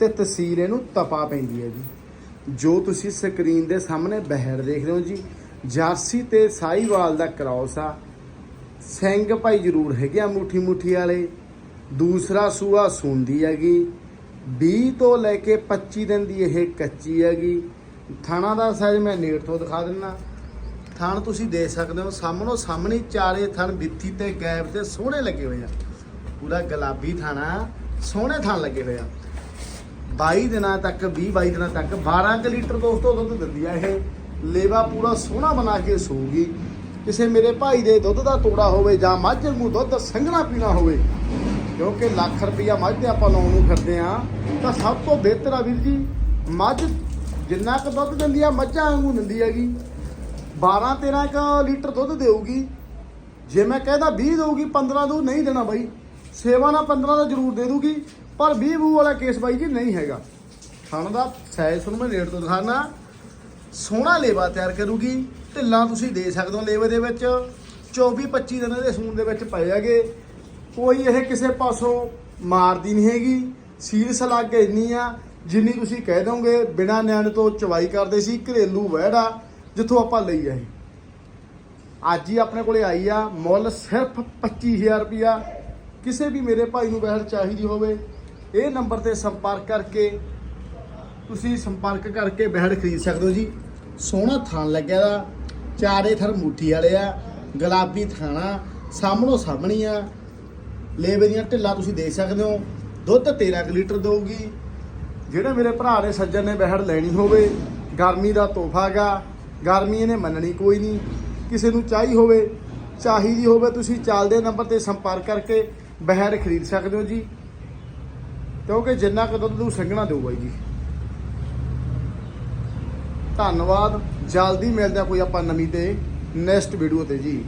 ਤੇ ਤਸੀਰ ਇਹਨੂੰ ਤਪਾ ਪੈਂਦੀ ਹੈ ਜੀ। ਜੋ ਤੁਸੀਂ ਸਕਰੀਨ ਦੇ ਸਾਹਮਣੇ ਬਹਿਰ ਦੇਖ ਰਹੇ ਹੋ ਜੀ, ਜਰਸੀ ਤੇ ਸਾਈਵਾਲ ਦਾ ਕ੍ਰਾਸ ਆ। ਸਿੰਘ ਭਾਈ ਜ਼ਰੂਰ ਹੈਗੇ ਆ ਮੁੱਠੀ ਮੁੱਠੀ ਵਾਲੇ। ਦੂਸਰਾ ਸੂਆ ਸੁੰਦੀ ਹੈਗੀ। 20 ਤੋਂ ਲੈ ਕੇ 25 ਦਿਨ ਦੀ ਇਹ ਕੱਚੀ ਹੈਗੀ। ਥਾਣਾ ਦਾ ਸਾਈਜ਼ ਮੈਂ ਨੇੜ ਤੋਂ ਦਿਖਾ ਦਿੰਨਾ। ਥਣ ਤੁਸੀਂ ਦੇਖ ਸਕਦੇ ਹੋ, ਸਾਹਮਣੋ ਸਾਹਮਣੇ ਚਾਰੇ ਥਣ ਬਿੱਥੀ ਤੇ ਗੈਪ ਤੇ ਸੋਹਣੇ ਲੱਗੇ ਹੋਏ ਆ। ਪੂਰਾ ਗੁਲਾਬੀ ਥਾਣਾ, ਸੋਹਣੇ ਥਣ ਲੱਗੇ ਹੋਏ ਆ। 22 ਦਿਨਾਂ ਤੱਕ 20 22 ਦਿਨਾਂ ਤੱਕ 12 ਕੁ ਲੀਟਰ ਦੋਸਤੋ ਦੁੱਧ ਦਿੰਦੀ ਆ ਇਹ। ਲੇਵਾ ਪੂਰਾ ਸੋਹਣਾ ਬਣਾ ਕੇ ਸੂਗੀ। ਕਿਸੇ ਮੇਰੇ ਭਾਈ ਦੇ ਦੁੱਧ ਦਾ ਤੋੜਾ ਹੋਵੇ ਜਾਂ ਮੱਝ ਨੂੰ ਦੁੱਧ ਸੰਘਣਾ ਪੀਣਾ ਹੋਵੇ, ਕਿਉਂਕਿ ਲੱਖ ਰੁਪਈਆ ਮੱਝ ਤੇ ਆਪਾਂ ਲਾਉਣ ਨੂੰ ਫਿਰਦੇ ਆ, ਤਾਂ ਸਭ ਤੋਂ ਬਿਹਤਰ ਆ ਵੀਰ ਜੀ, ਮੱਝ ਜਿੰਨਾ ਕੁ ਦੁੱਧ ਦਿੰਦੀ ਆ, ਮੱਝਾਂ ਵਾਂਗੂ ਦਿੰਦੀ ਹੈਗੀ। 12 13 ਕ ਲੀਟਰ ਦੁੱਧ ਦੇਊਗੀ। ਜੇ ਮੈਂ ਕਹਿੰਦਾ 20 ਦੇਊਗੀ 15 ਦੂ ਨਹੀਂ ਦੇਣਾ ਬਾਈ। ਸੇਵਾ ਨਾਲ 15 ਦਾ ਜ਼ਰੂਰ ਦੇ ਦੂਗੀ ਪਰ 20 ਬੂ ਵਾਲਾ ਕੇਸ ਬਾਈ ਜੀ ਨਹੀਂ ਹੈਗਾ। ਥਣ ਦਾ ਸਾਈਜ਼ ਤੁਹਾਨੂੰ ਮੈਂ ਰੇਟ ਤੋਂ ਦਿਖਾਣਾ ਸੋਹਣਾ ਲੇਵਾ ਤਿਆਰ ਕਰੂਗੀ ਢਿੱਲਾਂ ਤੁਸੀਂ ਦੇ ਸਕਦੇ ਹੋ ਲੇਵੇ ਦੇ ਵਿੱਚ। 24 25 ਦਿਨਾਂ ਦੇ ਸੂਨ ਦੇ ਵਿੱਚ ਪਏ ਹੈਗੇ। ਕੋਈ ਇਹ ਕਿਸੇ ਪਾਸੋਂ ਮਾਰਦੀ ਨਹੀਂ ਹੈਗੀ। ਸੀਰਸ ਸਲਾਗ ਇੰਨੀ ਆ, ਜਿੰਨੀ ਤੁਸੀਂ ਕਹਿ ਦੋਗੇ, ਬਿਨਾ ਨਿਆਣ ਤੋਂ ਚਵਾਈ ਕਰਦੇ ਸੀ, ਘਰੇਲੂ ਵਹਿੜਾ ਜਿੱਥੋਂ ਆਪਾਂ ਲਈ ਆਏ। ਅੱਜ ਹੀ ਆਪਣੇ ਕੋਲੇ ਆਈ ਆ, ਮੁੱਲ ਸਿਰਫ 25000 ਰੁਪਿਆ ਕਿਸੇ ਵੀ ਮੇਰੇ ਭਾਈ ਨੂੰ ਬਹਿਰ ਚਾਹੀਦੀ ਹੋਵੇ ਇਹ ਨੰਬਰ ਤੇ ਸੰਪਰਕ ਕਰਕੇ ਤੁਸੀਂ ਸੰਪਰਕ ਕਰਕੇ ਬਹਿੜ ਖਰੀਦ ਸਕਦੇ ਹੋ ਜੀ। ਸੋਹਣਾ ਥਣ ਲੱਗਿਆ ਦਾ, ਚਾਰੇ ਥਰ ਮੁੱਠੀ ਵਾਲੇ ਆ, ਗੁਲਾਬੀ ਥਾਣਾ, ਸਾਹਮਣੋ ਸਾਹਮਣੀ ਆ। ਲੇਵੇ ਦੀਆਂ ਢਿੱਲਾਂ ਤੁਸੀਂ ਦੇਖ ਸਕਦੇ ਹੋ, ਦੁੱਧ 13 ਕੁ ਲੀਟਰ ਦਊਗੀ। ਜਿਹੜੇ ਮੇਰੇ ਭਰਾ ਨੇ ਸੱਜਣ ਨੇ ਬਹਿੜ ਲੈਣੀ ਹੋਵੇ, ਗਰਮੀ ਦਾ ਤੋਹਫਾ ਗਾ ਗਰਮੀ ਇਹਨੇ ਮੰਨਣੀ ਕੋਈ ਨਹੀਂ। ਕਿਸੇ ਨੂੰ ਚਾਹੀ ਹੋਵੇ ਚਾਹੀਦੀ ਹੋਵੇ, ਤੁਸੀਂ ਚੱਲਦੇ ਨੰਬਰ ਤੇ ਸੰਪਰਕ ਕਰਕੇ ਬਹਿੜ ਖਰੀਦ ਸਕਦੇ ਹੋ ਜੀ। ਕਿਉਂਕਿ ਜਿੰਨਾ ਕੁ ਦੁੱਧ ਨੂੰ ਸੰਘਣਾ ਦਿਓ ਜੀ। ਧੰਨਵਾਦ। ਜਲਦੀ ਮਿਲਦੇ ਆ ਕੋਈ ਆਪਾਂ ਨਵੀਂ ਤੇ ਨੈਕਸਟ ਵੀਡੀਓ ਤੇ ਜੀ।